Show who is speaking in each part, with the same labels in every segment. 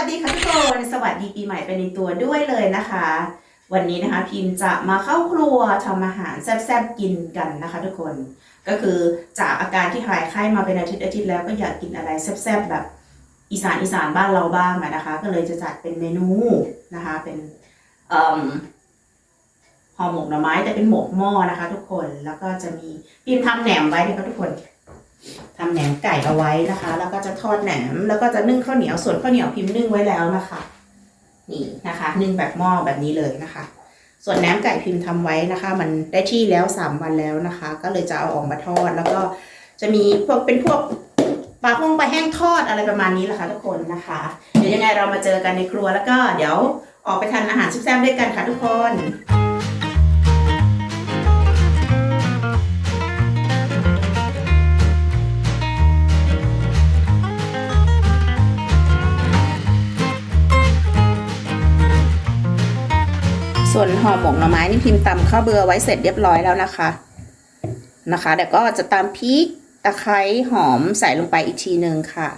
Speaker 1: ัสดีทุกคนสวัสดีปีใหม่ไปในตัวด้วยเลยนะคะ วันนี้นะคะพิมจะมาเข้าครัวทำอาหารแซ่บๆกินกันนะคะ ทุกคน ก็คือจากอาการที่หายไข้มาเป็นอาทิตย์อาทิตย์แล้วก็อยากกินอะไรแซ่บๆแบบอีสานอีสานบ้านเราบ้างนะคะ ก็เลยจะจัดเป็นเมนูนะคะเป็นเอ่อห่อหมกหน่อไม้แต่เป็นหมกหม้อนะคะ ทุกคนแล้วก็จะมีพิมทำแหนมไว้นะคะทุกคน ทำแหนมไก่เอาไว้นะคะ แล้วก็จะทอดแหนม แล้วก็จะนึ่งข้าวเหนียวส่วนข้าวเหนียวพิมพ์นึ่งไว้แล้วนะคะ นี่นะคะ นึ่งแบบหม้อแบบนี้เลยนะคะ ส่วนแหนมไก่พิมพ์ทำไว้นะคะ มันได้ที่แล้วสามวันแล้วนะคะ ก็เลยจะเอาออกมาทอด แล้วก็จะมีพวกเป็นพวกปลาพงปลาแห้งทอดอะไรประมาณนี้แหละค่ะทุกคนนะคะ เดี๋ยวยังไงเรามาเจอกันในครัวแล้วก็เดี๋ยวออกไปทานอาหารแซ่บๆด้วยกันค่ะทุกคน ห่อหมกหน่อไม้นี่พิมพ์ตำข้าวเบือไว้เสร็จเรียบร้อยแล้วนะคะนะคะเดี๋ยวก็จะตามพริกตะไคร้หอมใส่ลงไปอีกทีหนึ่งค่ะ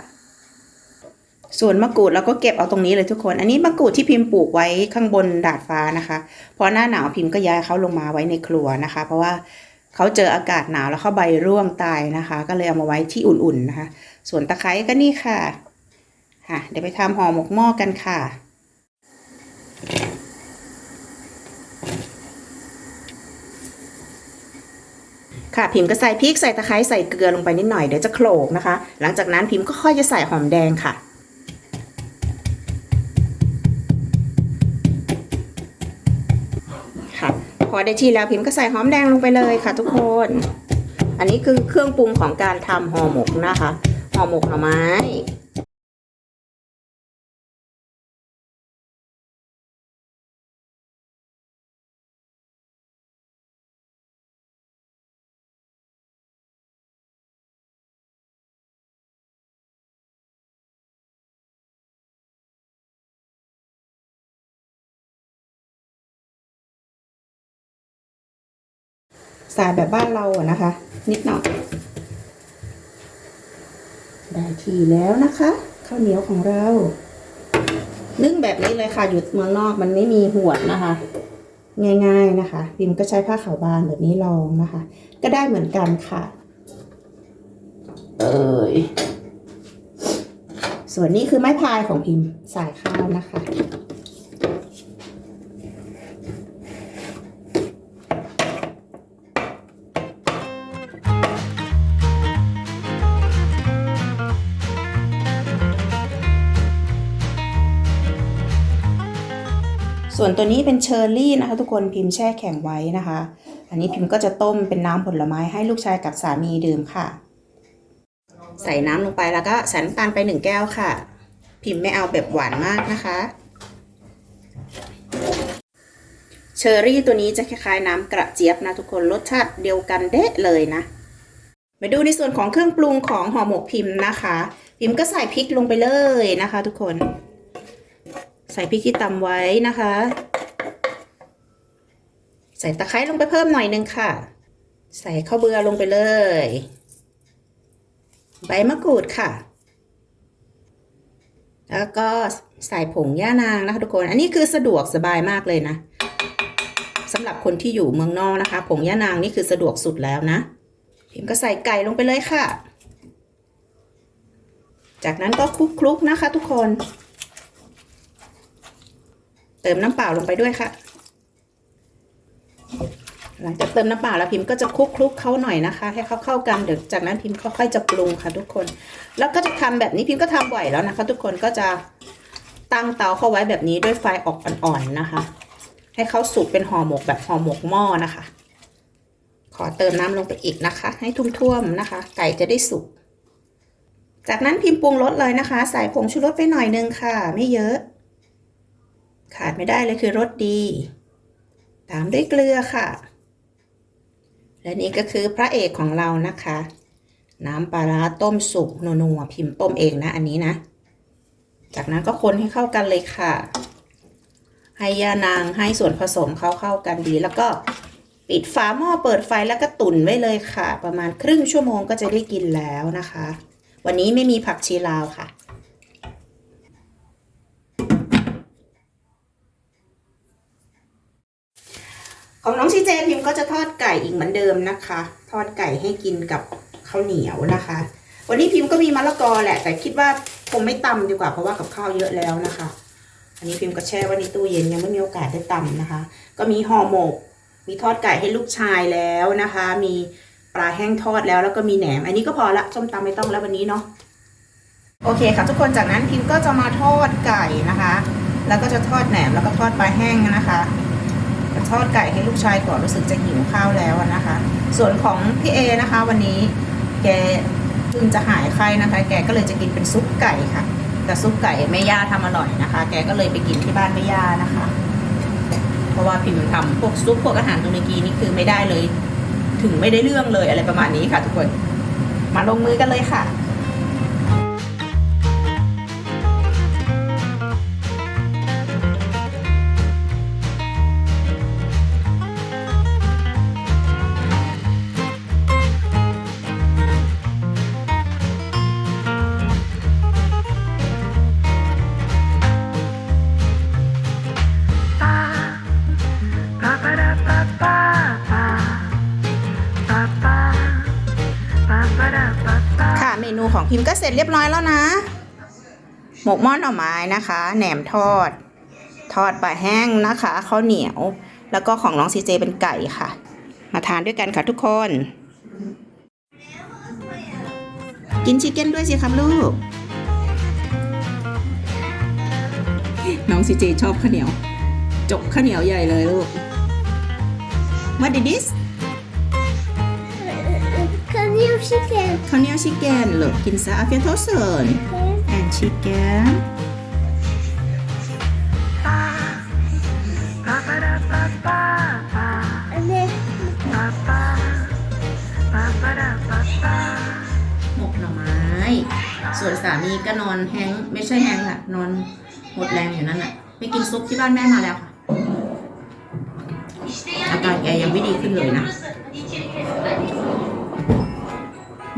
Speaker 1: ส่วนมะกรูดเราก็เก็บเอาตรงนี้เลยทุกคน อันนี้มะกรูดที่พิมพ์ปลูกไว้ข้างบนดาดฟ้านะคะพอหน้าหนาวพิมพ์ก็ย้ายเขาลงมาไว้ในครัวนะคะ เพราะว่าเขาเจออากาศหนาวแล้วเขาใบร่วงตายนะคะ ก็เลยเอามาไว้ที่อุ่นๆนะคะ ส่วนตะไคร้ก็นี่ค่ะค่ะ เดี๋ยวไปทำห่อหมกหม้อกันค่ะ ค่ะพิมพ์ก็ใส่พริกใส่ตะไคร้ใส่เกลือลงไปนิดหน่อยเดี๋ยวจะโขลกนะคะ หลังจากนั้นพิมพ์ก็ค่อยจะใส่หอมแดงค่ะค่ะพอได้ที่แล้วพิมพ์ก็ใส่หอมแดงลงไปเลยค่ะ ทุกคน อันนี้คือเครื่องปรุงของการทำห่อหมกนะคะห่อหมกหน่อไม้ สายแบบบ้านเราอะนะคะ นิดหน่อยได้ที่แล้วนะคะข้าวเหนียวของเรานึ่งแบบนี้เลยค่ะ อยู่เมืองนอกมันไม่มีหวดนะคะ ง่ายๆนะคะพิมพ์ก็ใช้ผ้าขาวบางแบบนี้ลองนะคะ ก็ได้เหมือนกันค่ะ เอ้ยส่วนนี้คือไม้พายของพิมพ์สายข้าวนะคะ ส่วนตัวนี้เป็นเชอร์รี่นะคะทุกคนพิมพ์แช่แข็งไว้นะคะ อันนี้พิมพ์ก็จะต้มเป็นน้ำผลไม้ให้ลูกชายกับสามีดื่มค่ะ ใส่น้ำลงไปแล้วก็ใส่น้ำตาลไปหนึ่งแก้วค่ะ พิมพ์ไม่เอาแบบหวานมากนะคะเชอร์รี่ตัวนี้จะคล้ายๆน้ำกระเจี๊ยบนะทุกคนรสชาติเดียวกันเด๊ะเลยนะมาดูในส่วนของเครื่องปรุงของห่อหมกพิมพ์นะคะ พิมพ์ก็ใส่พริกลงไปเลยนะคะ ทุกคน ใส่พริกที่ตำไว้นะคะ ใส่ตะไคร้ลงไปเพิ่มหน่อยนึงค่ะ ใส่ข้าวเบือลงไปเลย ใบมะกรูดค่ะ แล้วก็ใส่ผงย่านางนะคะทุกคน อันนี้คือสะดวกสบายมากเลยนะสำหรับคนที่อยู่เมืองนอกนะคะ ผงย่านางนี่คือสะดวกสุดแล้วนะ พิมก็ใส่ไก่ลงไปเลยค่ะ จากนั้นก็คลุกๆนะคะ ทุกคน เติมน้ำเปล่าลงไปด้วยค่ะ หลังจากเติมน้ำเปล่าแล้วพิมพ์ก็จะคลุกคลุกเขาหน่อยนะคะ ให้เขาเข้ากันเดี๋ยวจากนั้นพิมพ์ค่อยๆจะปรุงค่ะทุกคน แล้วก็จะทำแบบนี้พิมพ์ก็ทำบ่อยแล้วนะคะ ทุกคนก็จะตั้งเตาเข้าไว้แบบนี้ด้วยไฟออกอ่อนๆนะคะ ให้เขาสุกเป็นห่อหมกแบบห่อหมกหม้อนะคะ ขอเติมน้ำลงไปอีกนะคะ ให้ท่วมๆนะคะ ไก่จะได้สุกจากนั้นพิมพ์ปรุงรสเลยนะคะ ใส่ผงชูรสไปหน่อยนึงค่ะ ไม่เยอะ ขาดไม่ได้เลยคือรสดี ตามด้วยเกลือค่ะ และนี่ก็คือพระเอกของเรานะคะ น้ำปลาร้าต้มสุกนัวๆพิมพ์ต้มเองนะอันนี้นะ จากนั้นก็คนให้เข้ากันเลยค่ะ ให้ยานางให้ส่วนผสมเข้าเข้ากันดีแล้วก็ปิดฝาหม้อเปิดไฟแล้วก็ตุ๋นไว้เลยค่ะ ประมาณครึ่งชั่วโมงก็จะได้กินแล้วนะคะ วันนี้ไม่มีผักชีลาวค่ะ ของน้องชีเจพิมก็จะทอดไก่อีกเหมือนเดิมนะคะ ทอดไก่ให้กินกับข้าวเหนียวนะคะ วันนี้พิมก็มีมะละกอแหละ แต่คิดว่าคงไม่ตำดีกว่าเพราะว่ากับข้าวเยอะแล้วนะคะ อันนี้พิมก็แช่ไว้ในตู้เย็นยังไม่มีโอกาสได้ตำนะคะ ก็มีห่อหมก มีทอดไก่ให้ลูกชายแล้วนะคะ มีปลาแห้งทอดแล้วแล้วก็มีแหนม อันนี้ก็พอละส้มตำไม่ต้องแล้ววันนี้เนาะโอเคค่ะทุกคนจากนั้นพิมก็จะมาทอดไก่นะคะ แล้วก็จะทอดแหนมแล้วก็ทอดปลาแห้งนะคะ ทอดไก่ให้ลูกชายก่อนรู้สึกจะหิวข้าวแล้วนะคะ ส่วนของพี่เอนะคะ วันนี้แกเพิ่งจะหายไข้นะคะ แกก็เลยจะกินเป็นซุปไก่ค่ะแต่ซุปไก่แม่ย่าทำอร่อยนะคะ แกก็เลยไปกินที่บ้านแม่ย่านะคะ เพราะว่าพิมพ์ทำพวกซุปพวกอาหารตุรกีนี่คือไม่ได้เลย ถึงไม่ได้เรื่องเลยอะไรประมาณนี้ค่ะ ทุกคน มาลงมือกันเลยค่ะ ของพิมพ์ก็เสร็จเรียบร้อยแล้วนะ หมกหม้อหน่อไม้นะคะ แหนมทอด ทอดปลาแห้งนะคะข้าวเหนียว แล้วก็ของน้องซีเจเป็นไก่ค่ะ มาทานด้วยกันค่ะทุกคน กินชิคเก้นด้วยสิครับลูก น้องซีเจชอบข้าวเหนียว จกข้าวเหนียวใหญ่เลยลูก What is this
Speaker 2: Kan you chicken?
Speaker 1: ข้าวเหนียวชิคเก้นลูกกินซะอาเฟียโทเซน and chicken
Speaker 2: And then
Speaker 1: หมกหน่อไม้ ส่วนสามีก็นอนแฮงก์ไม่ใช่แฮงก์อะนอนหมดแรงอยู่นั่นอะไปกินซุปที่บ้านแม่มาแล้วค่ะ อาการแกยังไม่ดีขึ้นเลยนะ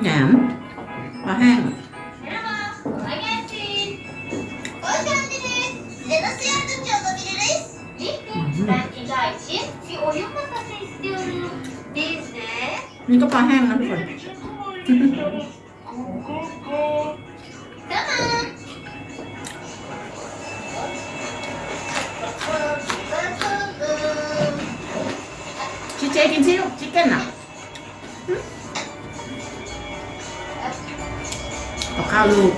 Speaker 1: แหนมปลาแห้ง
Speaker 2: Kolay gelsin. Hoş geldiniz. Size nasıl yardımcı olabiliriz? Biz de ben İla için bir oyun masası istiyorum. Biz de
Speaker 1: นี่ก็ปล ลูก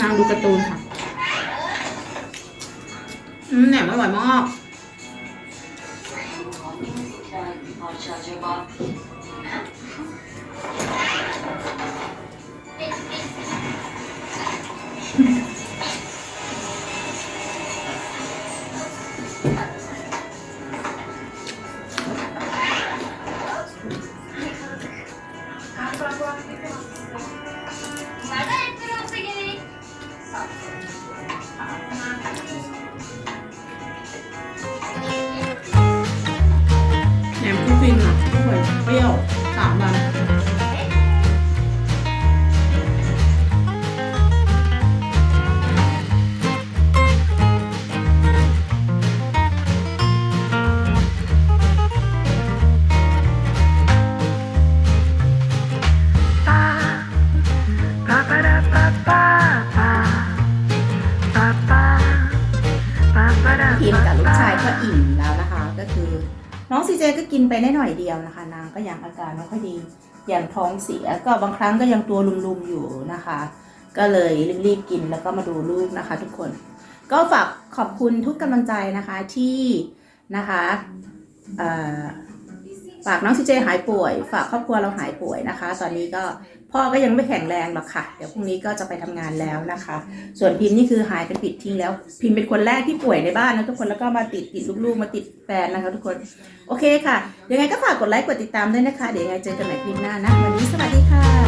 Speaker 1: นางดูการ์ตูนค่ะ อืมแหนมอร่อยมาก แหนมกุ้งฟินอะทุกคนเปรี้ยวสามวัน ไปได้หน่อยเดียวนะคะ นางก็ยังอาการไม่ค่อยดี อย่างท้องเสียก็บางครั้งก็ยังตัวลุมๆอยู่นะคะ ก็เลยรีบๆกินแล้วก็มาดูลูกนะคะ ทุกคน ก็ฝากขอบคุณทุกกำลังใจนะคะที่นะคะฝากน้องซีเจหายป่วย ฝากครอบครัวเราหายป่วยนะคะ ตอนนี้ก็ พ่อก็ยังไม่แข็งแรงหรอกค่ะ เดี๋ยวพรุ่งนี้ก็จะไปทำงานแล้วนะคะ ส่วนพิมพ์นี่คือหายเป็นปิดทิ้งแล้ว พิมพ์เป็นคนแรกที่ป่วยในบ้านนะทุกคนแล้วก็มาติดติดลูกๆมาติดแฟนนะคะทุกคน โอเคค่ะ ยังไงก็ฝากกดไลค์กดติดตามด้วยนะคะ เดี๋ยวยังไงเจอกันใหม่คลิปหน้านะ วันนี้สวัสดีค่ะ